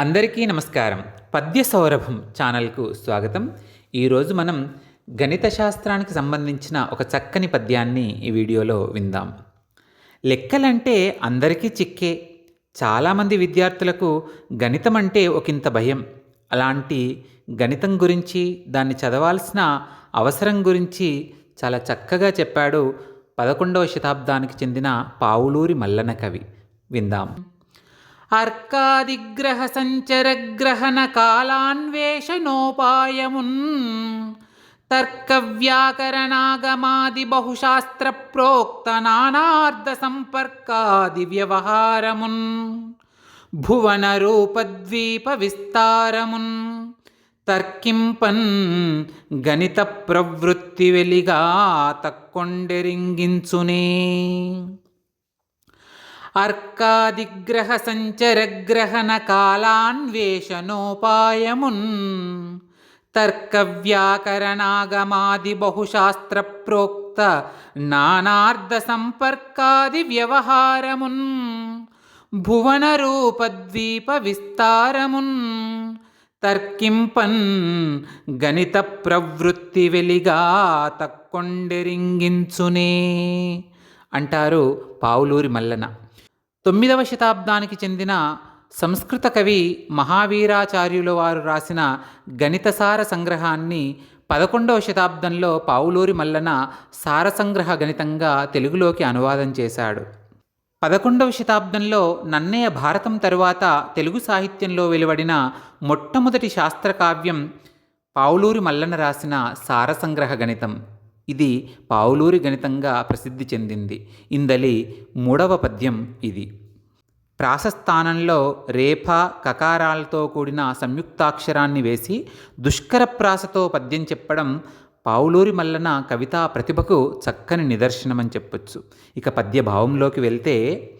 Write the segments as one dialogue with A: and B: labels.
A: అందరికీ నమస్కారం. పద్య సౌరభం ఛానల్కు స్వాగతం. ఈరోజు మనం గణిత శాస్త్రానికి సంబంధించిన ఒక చక్కని పద్యాన్ని ఈ వీడియోలో విందాం. లెక్కలంటే అందరికీ చిక్కే. చాలామంది విద్యార్థులకు గణితం అంటే ఒకంత భయం. అలాంటి గణితం గురించి దాన్ని చదవాల్సిన అవసరం గురించి చాలా చక్కగా చెప్పాడు పదకొండవ శతాబ్దానికి చెందిన పావులూరి మల్లన కవి. విందాం. అర్కాదిగ్రహ సంచరగ్రహణ కాలాన్వేషణోపాయమున్ తర్క వ్యాకరణాగమాది బహుశాస్త్ర ప్రోక్త నానార్థ సంపర్కాది వ్యవహారమున్ భువన రూపద్వీప విస్తారమున్ తర్కింపన్ గణిత ప్రవృత్తి వెలిగా తక్కొండెరింగించునే అర్కాదిగ్రహ సంచరగ్రహణ కాలాన్వేషణోపాయమున్ తర్క వ్యాకరణాగమాది బహుశాస్త్ర ప్రోక్త నానార్థ సంపర్కాది వ్యవహారమున్ భువన రూపద్వీప విస్తారమున్ తర్కింపన్ గణిత ప్రవృత్తి వెలిగా తక్కొండెరింగించునే అంటారు పావులూరి మల్లన తొమ్మిదవ శతాబ్దానికి చెందిన సంస్కృత కవి మహావీరాచార్యుల వారు రాసిన గణితసార సంగ్రహాన్ని పదకొండవ శతాబ్దంలో పావులూరి మల్లన సారసంగ్రహ గణితంగా తెలుగులోకి అనువాదం చేశాడు. పదకొండవ శతాబ్దంలో నన్నయ్య భారతం తరువాత తెలుగు సాహిత్యంలో వెలువడిన మొట్టమొదటి శాస్త్రకావ్యం పావులూరి మల్లన రాసిన సారసంగ్రహ గణితం. ఇది పావులూరి గణితంగా ప్రసిద్ధి చెందింది. ఇందలి మూడవ పద్యం ఇది. ప్రాసస్థానంలో రేఫ కకారాలతో కూడిన సంయుక్తాక్షరాన్ని వేసి దుష్కర ప్రాసతో పద్యం చెప్పడం పావులూరి మల్లన కవితా ప్రతిభకు చక్కని నిదర్శనమని చెప్పొచ్చు. ఇక పద్య భావంలోకి వెళ్తే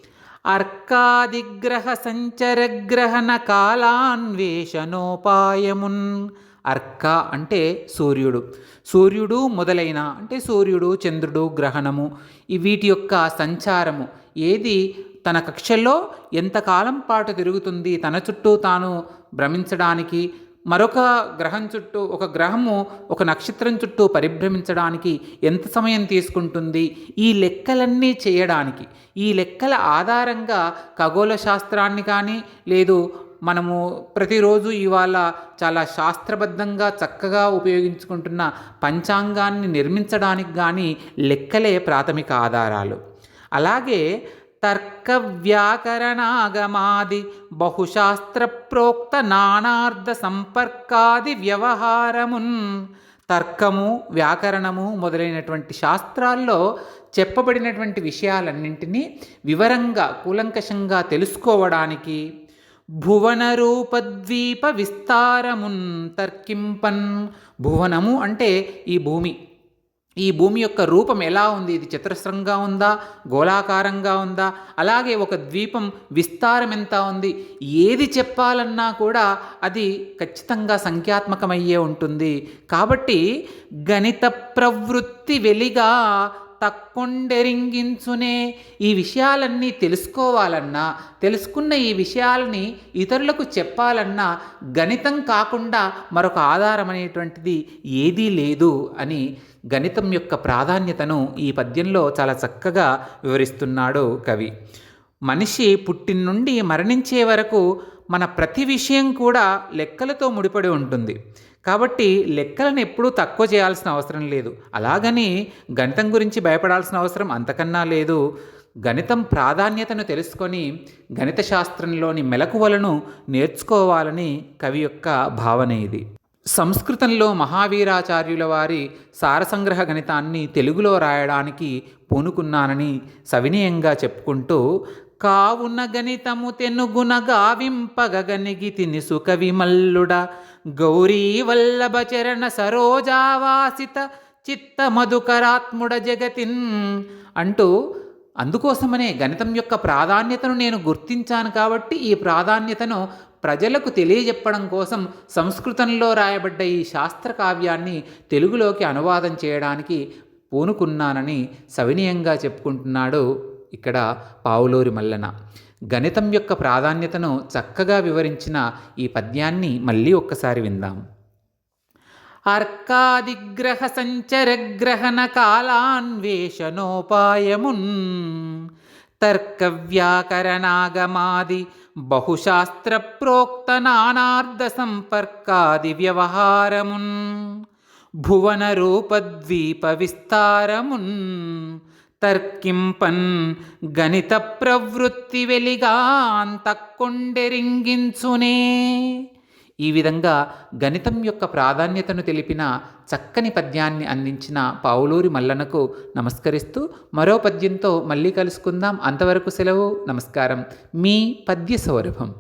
A: అర్కాదిగ్రహ సంచరగ్రహణ కాలాన్వేషణోపాయమున్ అర్క అంటే సూర్యుడు. సూర్యుడు మొదలైన అంటే సూర్యుడు చంద్రుడు గ్రహణము వీటి యొక్క సంచారము. ఏది? తన కక్షల్లో ఎంతకాలం పాటు తిరుగుతుంది? తన చుట్టూ తాను భ్రమించడానికి మరొక గ్రహం చుట్టూ ఒక గ్రహము ఒక నక్షత్రం చుట్టూ పరిభ్రమించడానికి ఎంత సమయం తీసుకుంటుంది? ఈ లెక్కలన్నీ చేయడానికి. ఈ లెక్కల ఆధారంగా ఖగోళ శాస్త్రాన్ని కానీ లేదు మనము ప్రతిరోజు ఇవాళ చాలా శాస్త్రబద్ధంగా చక్కగా ఉపయోగించుకుంటున్న పంచాంగాన్ని నిర్మించడానికి కానీ లెక్కలే ప్రాథమిక ఆధారాలు. అలాగే తర్క వ్యాకరణాగమాది బహుశాస్త్ర ప్రోక్త నానార్థ సంపర్కాది వ్యవహారమున్ తర్కము వ్యాకరణము మొదలైనటువంటి శాస్త్రాల్లో చెప్పబడినటువంటి విషయాలన్నింటినీ వివరంగా కూలంకషంగా తెలుసుకోవడానికి భువనరూపద్వీప విస్తారమున్ తర్కింపన్ భువనము అంటే ఈ భూమి. ఈ భూమి యొక్క రూపం ఎలా ఉంది? ఇది చతురస్రంగా ఉందా? గోళాకారంగా ఉందా? అలాగే ఒక ద్వీపం విస్తారం ఎంత ఉంది? ఏది చెప్పాలన్నా కూడా అది ఖచ్చితంగా సంఖ్యాత్మకమయ్యే ఉంటుంది. కాబట్టి గణిత ప్రవృత్తి వెలిగా తక్కొండెరింగించునే ఈ విషయాలన్నీ తెలుసుకోవాలన్నా తెలుసుకున్న ఈ విషయాలని ఇతరులకు చెప్పాలన్నా గణితం కాకుండా మరొక ఆధారం అనేటువంటిది ఏదీ లేదు అని గణితం యొక్క ప్రాధాన్యతను ఈ పద్యంలో చాలా చక్కగా వివరిస్తున్నాడు కవి. మనిషి పుట్టిన నుండి మరణించే వరకు మన ప్రతి విషయం కూడా లెక్కలతో ముడిపడి ఉంటుంది. కాబట్టి లెక్కలను ఎప్పుడూ తక్కువ చేయాల్సిన అవసరం లేదు. అలాగని గణితం గురించి భయపడాల్సిన అవసరం అంతకన్నా లేదు. గణితం ప్రాధాన్యతను తెలుసుకొని గణిత శాస్త్రంలోని మెలకువలను నేర్చుకోవాలని కవి యొక్క భావన ఇది. సంస్కృతంలో మహావీరాచార్యుల వారి సారసంగ్రహ గణితాన్ని తెలుగులో రాయడానికి పూనుకున్నానని సవినయంగా చెప్పుకుంటూ కావున గణితము తెనుగునగావింపగనిగితిని గావింపగగనిగితి నిసుక విమల్లుడ గౌరీ చరణ సరోజావాసిత చిత్త మధుకరాత్ముడ జగతిన్ అంటూ అందుకోసమనే గణితం యొక్క ప్రాధాన్యతను నేను గుర్తించాను కాబట్టి ఈ ప్రాధాన్యతను ప్రజలకు తెలియజెప్పడం కోసం సంస్కృతంలో రాయబడ్డ ఈ శాస్త్ర కావ్యాన్ని తెలుగులోకి అనువాదం చేయడానికి పూనుకున్నానని సవినయంగా చెప్పుకుంటున్నాడు ఇక్కడ పావులూరి మల్లన. గణితం యొక్క ప్రాధాన్యతను చక్కగా వివరించిన ఈ పద్యాన్ని మళ్ళీ ఒక్కసారి విందాం. అర్కాదిగ్రహ సంచరగ్రహణ కాలాన్వేషణోపాయమున్ తర్క వ్యాకరణాగమాది బహుశాస్త్ర ప్రోక్త నానార్థ సంపర్కాది వ్యవహారమున్ భువన రూపద్వీప విస్తారమున్ తర్కింపన్ గణిత ప్రవృత్తి వెలిగా వెలిగాంతక్కొండెరింగించునే ఈ విధంగా గణితం యొక్క ప్రాధాన్యతను తెలిపిన చక్కని పద్యాన్ని అందించిన పావులూరి మల్లనకు నమస్కరిస్తూ మరో పద్యంతో మళ్ళీ కలుసుకుందాం. అంతవరకు సెలవు. నమస్కారం. మీ పద్య సౌరభం